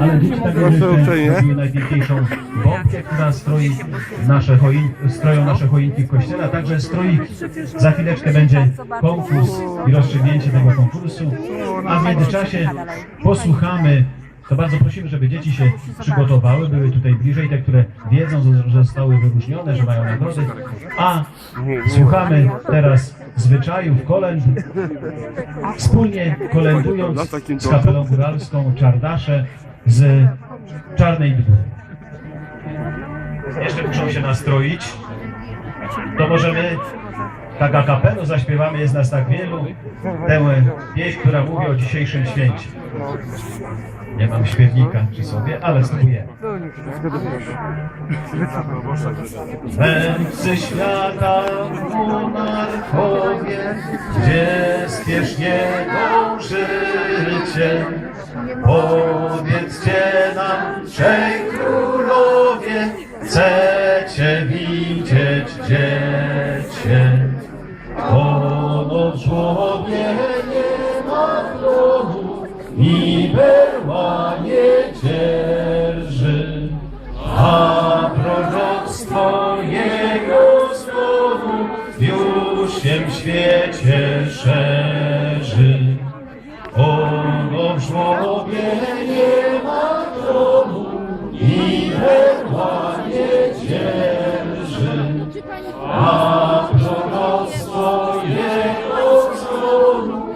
Ale tak jak uprzejmie. zrobiły najpiękniejszą bombkę, która stroi nasze choin, stroją nasze choinki w kościele, a także stroiki. Za chwileczkę będzie konkurs i rozstrzygnięcie tego konkursu, a w międzyczasie posłuchamy to bardzo prosimy, żeby dzieci się przygotowały, były tutaj bliżej, te, które wiedzą, że zostały wyróżnione, że mają nagrody. A słuchamy teraz zwyczajów, kolęd, wspólnie kolędując z kapelą góralską Czardasze z Czarnej Bdły. Jeszcze muszą się nastroić. To możemy tak a capello zaśpiewamy, jest nas tak wielu, tę pieśń, która mówi o dzisiejszym święcie. Nie mam śpiewnika przy sobie, ale spróbuję. Mędrcy świata monarchowie, gdzie spiesznie dążycie, powiedzcie nam, trzej królowie, świecie szerzy. Ono w żłobie nie ma domu i berła nie dzierży, a proroctwo jego znowu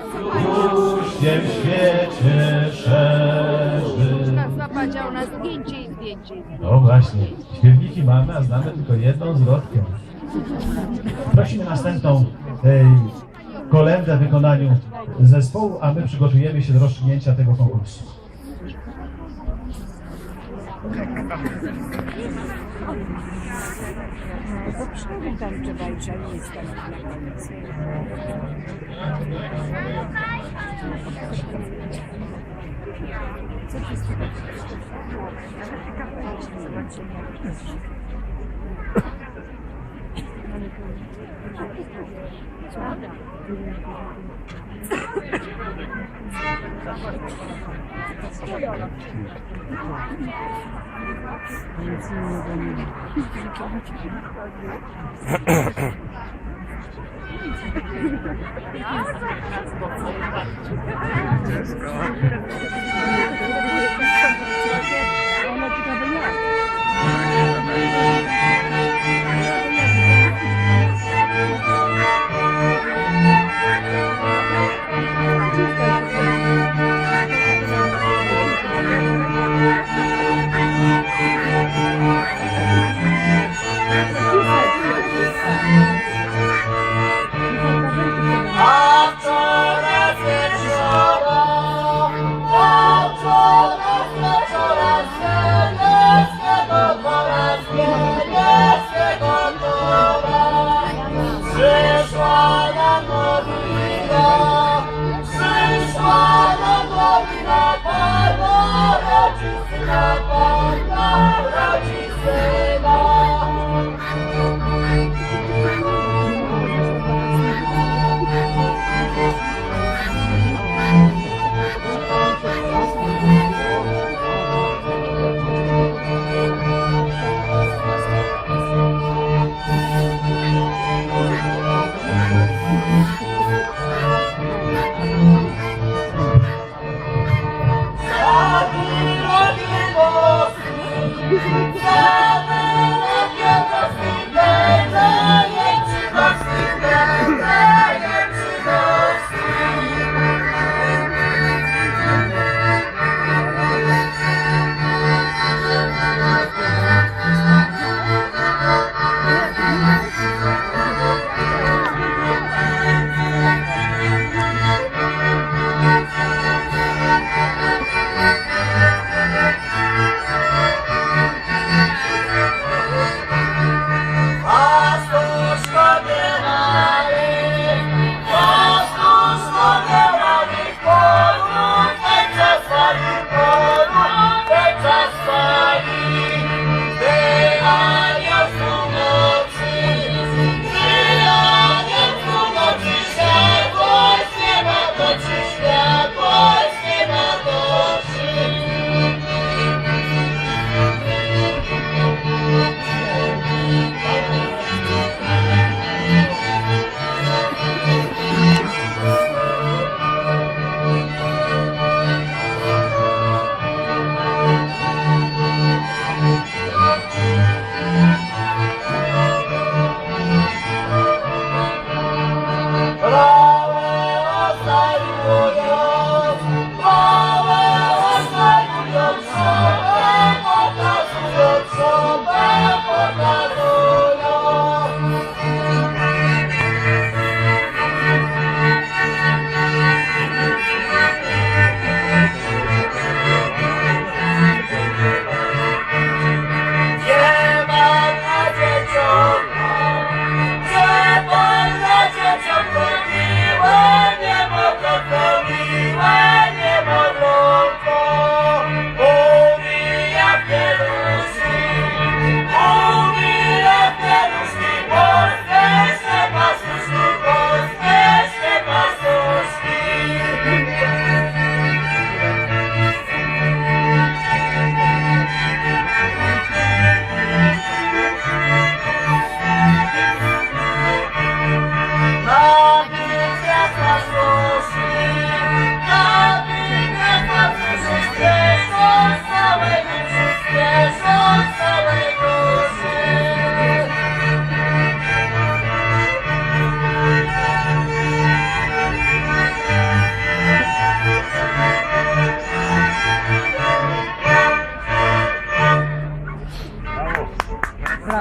już się w świecie szerzy. Nas zapadział na zdjęcie i zdjęcie. No właśnie, śpiewniki mamy, a znamy tylko jedną zwrotkę. Prosimy następną e, kolędę w wykonaniu zespołu, a my przygotujemy się do rozstrzygnięcia tego konkursu. Co ty z tego Let's go. Lord.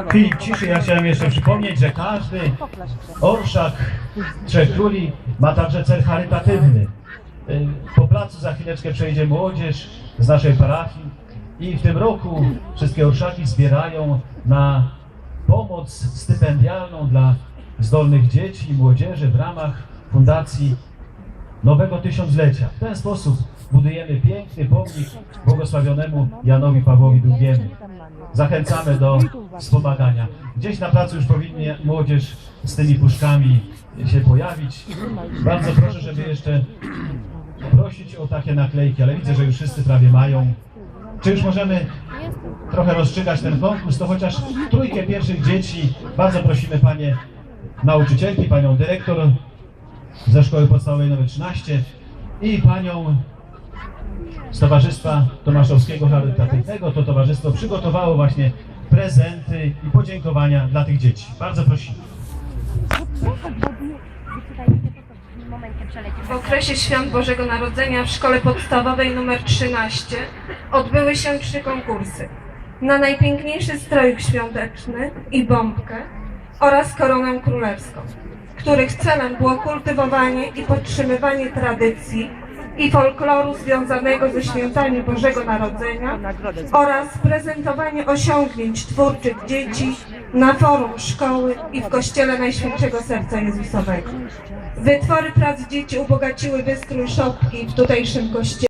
Chwili ciszy ja chciałem jeszcze przypomnieć, że każdy orszak Trzech Króli ma także cel charytatywny. Y, Po placu za chwileczkę przejdzie młodzież z naszej parafii i w tym roku wszystkie orszaki zbierają na pomoc stypendialną dla zdolnych dzieci i młodzieży w ramach Fundacji Nowego Tysiąclecia. W ten sposób budujemy piękny pomnik błogosławionemu Janowi Pawłowi II. Zachęcamy do wspomagania. Gdzieś na placu już powinni młodzież z tymi puszkami się pojawić. Bardzo proszę, żeby jeszcze prosić o takie naklejki, ale widzę, że już wszyscy prawie mają. Czy już możemy trochę rozstrzygać ten konkurs, to chociaż trójkę pierwszych dzieci, bardzo prosimy panie nauczycielki, panią dyrektor ze szkoły podstawowej nr 13 i panią z Towarzystwa Tomaszowskiego Charytatywnego. To towarzystwo przygotowało właśnie prezenty i podziękowania dla tych dzieci. Bardzo prosimy. W okresie świąt Bożego Narodzenia w szkole podstawowej nr 13 odbyły się trzy konkursy. Na najpiękniejszy strojek świąteczny i bombkę oraz koronę królewską, których celem było kultywowanie i podtrzymywanie tradycji i folkloru związanego ze świętami Bożego Narodzenia oraz prezentowanie osiągnięć twórczych dzieci na forum szkoły i w Kościele Najświętszego Serca Jezusowego. Wytwory prac dzieci ubogaciły wystrój szopki w tutejszym kościele.